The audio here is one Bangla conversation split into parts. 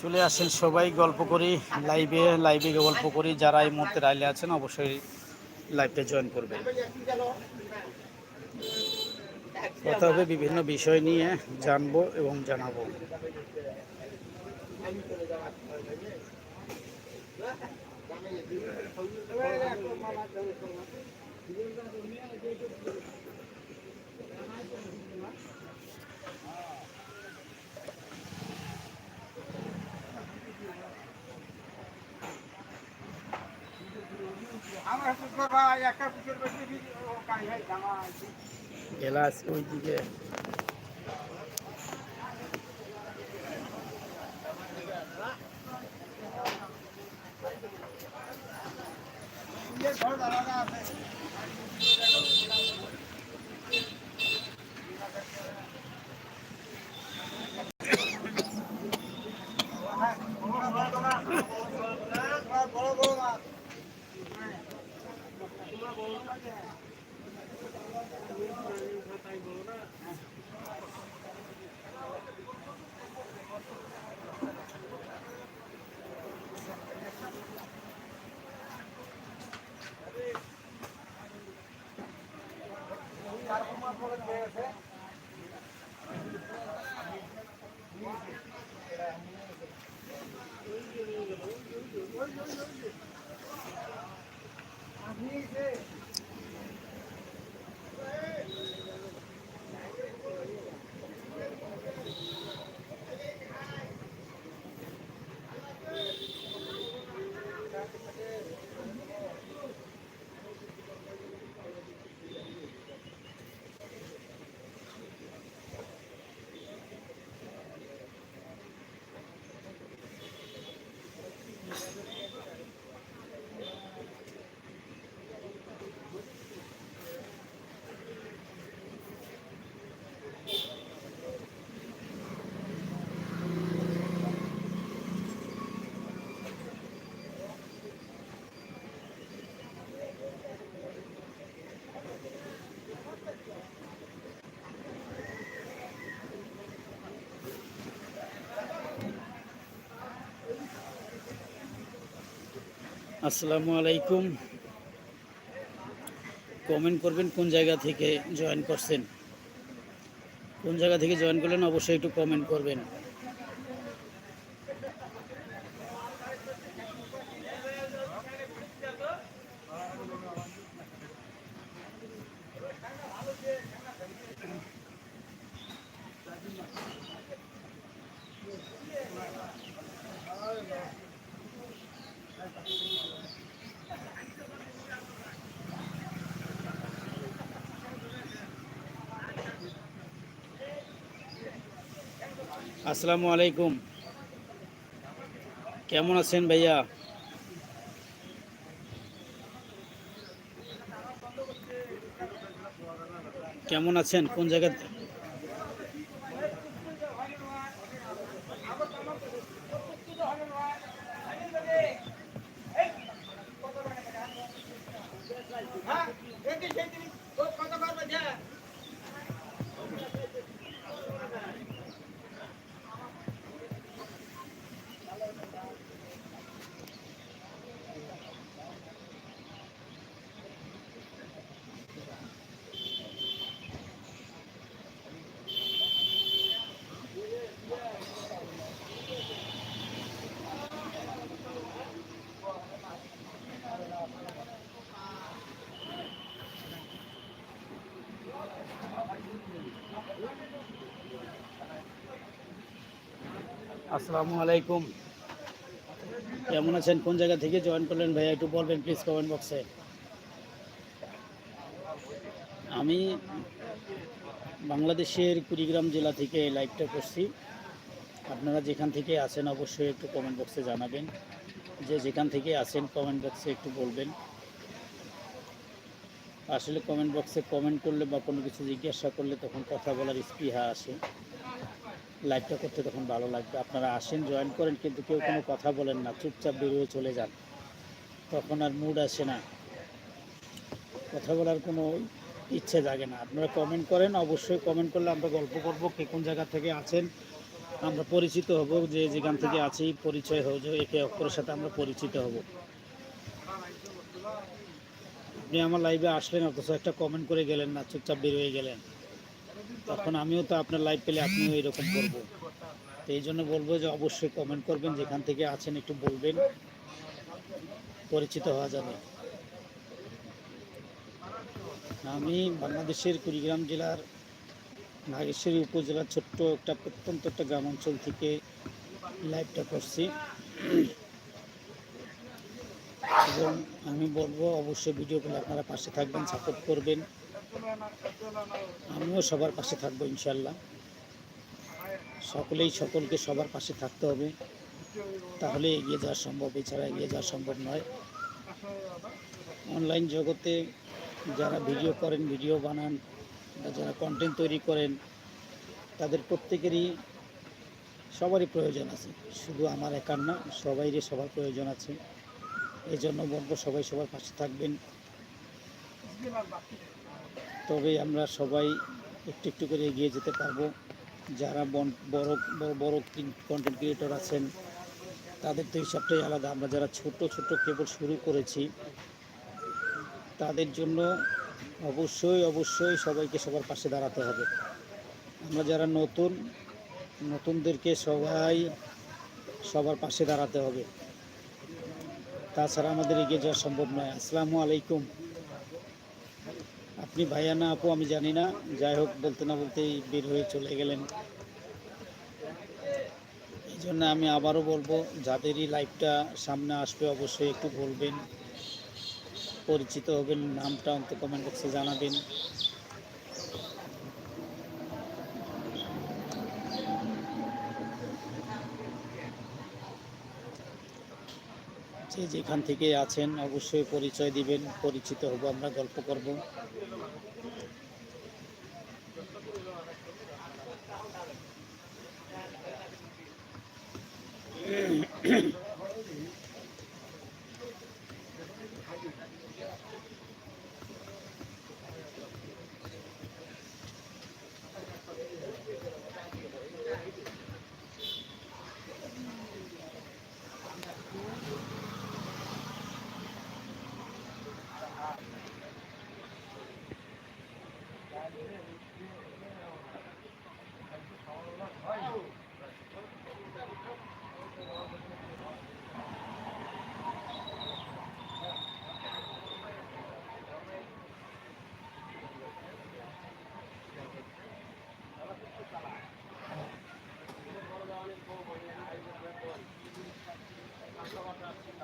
চলে আসেন সবাই, গল্প করি লাইভে লাইভে গল্প করি। যারা এই মুহূর্তে রাইলে আছেন, অবশ্যই লাইভে জয়েন করবেন। কথা হবে, বিভিন্ন বিষয় নিয়ে জানব এবং জানাব। আমার ভাই একটা পুজোর বেশি কাজ হয় জামা এলাচ ওইদিকে। ঘর দাঁড়ানো আছে আপনি আসসালামু আলাইকুম। কমেন্ট করবেন কোন জায়গা থেকে জয়েন করছেন। কোন জায়গা থেকে জয়েন করলেন অবশ্যই একটু কমেন্ট করবেন। আসসালামু আলাইকুম। কেমন আছেন ভাইয়া? কেমন আছেন? কোন জায়গা আসসালামু আলাইকুম। কেমন আছেন? কোন জায়গা থেকে জয়েন করলেন ভাইয়া? একটু বলবেন প্লিজ কমেন্ট বক্সে আমি বাংলাদেশের কুড়িগ্রাম জেলা থেকে লাইভটা করছি। আপনারা যেখান থেকে আছেন অবশ্যই একটু কমেন্ট বক্সে জানাবেন। যে যেখান থেকে আছেন কমেন্ট বক্সে একটু বলবেন। আসলে কমেন্ট বক্সে কমেন্ট করলে বা কোনো কিছু জিজ্ঞাসা করলে তখন কথা বলার স্পৃহা আসে। লাইভটা করতে তখন ভালো লাগবে। আপনারা আসেন জয়েন করেন, কিন্তু কেউ কোনো কথা বলেন না। চুপচাপ বেরিয়ে চলে যান। তখন আর মুড আসে না। কথা বলার কোনো ইচ্ছে জাগে না। আপনারা কমেন্ট করেন, অবশ্যই কমেন্ট করলে আমরা গল্প করব কে কোন জায়গা থেকে আছেন। আমরা পরিচিত হব, যে যেখান থেকে আছি, পরিচয় হব একে অপরের সাথে আমরা পরিচিত হব। আপনি আমার লাইভে আসলেন, অথচ একটা কমেন্ট করে গেলেন না, চুপচাপ বের হয়ে গেলেন। তখন আমিও তো আপনার লাইভ পেলে আপনিও এরকম করব। তো এই জন্য বলব যে অবশ্যই কমেন্ট করবেন, যেখান থেকে আছেন একটু বলবেন। পরিচিত হওয়া যাবে। আমি বাংলাদেশের কুড়িগ্রাম জেলার নাগেশ্বরী উপজেলার ছোট্ট একটা, প্রত্যন্ত একটা গ্রাম অঞ্চল থেকে লাইভটা করছি। এবং আমি বলব, অবশ্যই ভিডিওগুলো আপনারা পাশে থাকবেন সাপোর্ট করবেন। আমিও সবার পাশে থাকব ইনশাল্লাহ সকলেই, সকলকে সবার পাশে থাকতে হবে। তাহলে এগিয়ে যাওয়া সম্ভব, এছাড়া এগিয়ে যাওয়া সম্ভব নয়। অনলাইন জগতে যারা ভিডিও করেন ভিডিও বানান, বা যারা কন্টেন্ট তৈরি করেন, তাদের প্রত্যেকেরই সবারই প্রয়োজন আছে। শুধু আমার একার না, সবাইরই সবার প্রয়োজন আছে। এই জন্য বলব সবাই সবার পাশে থাকবেন। তবে আমরা সবাই একটু একটু করে এগিয়ে যেতে পারব। যারা বন- বড় বড় কন্টেন্ট ক্রিয়েটর আছেন, তাদের তো হিসাবটাই আলাদা। আমরা যারা ছোট ছোট কেবল শুরু করেছি, তাদের জন্য অবশ্যই অবশ্যই সবাইকে সবার পাশে দাঁড়াতে হবে। আমরা যারা নতুন, নতুনদেরকে সবাই সবার পাশে দাঁড়াতে হবে। তাছাড়া আমাদের এগিয়ে যাওয়া সম্ভব নয়। আসসালামু আলাইকুম। আপনি ভাইয়া না আপু, আমি জানি না। যাই হোক, বলতে না বলতেই বের হয়ে চলে গেলেন। এই জন্য আমি আবারও বলব, যাদেরই লাইভটা সামনে আসবে অবশ্যই একটু বলবেন। পরিচিত হবেন, নামটা অন্ত কমেন্ট বক্সে জানাবেন। যে যেখান থেকে আছেন অবশ্যই পরিচয় দিবেন পরিচিত হব আমরা গল্প করব।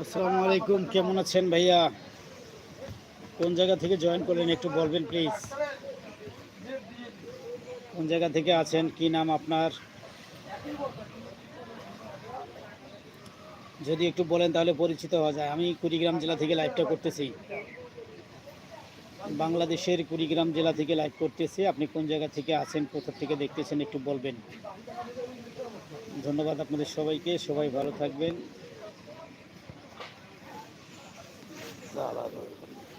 আসসালামু আলাইকুম, কেমন আছেন ভাইয়া? কোন জায়গা থেকে জয়েন করলেন একটু বলবেন, প্লিজ? কোন জায়গা থেকে আছেন, কি নাম আপনার? যদি একটু বলেন তাহলে পরিচিত হওয়া যায়। আমি কুড়িগ্রাম জেলা থেকে লাইভটা করতেছি। বাংলাদেশের কুড়িগ্রাম জেলা থেকে লাইভ করতেছি। আপনি কোন জায়গা থেকে আছেন, কোথা থেকে দেখতেছেন একটু বলবেন। ধন্যবাদ আপনাদের সবাইকে, সবাই ভালো থাকবেন।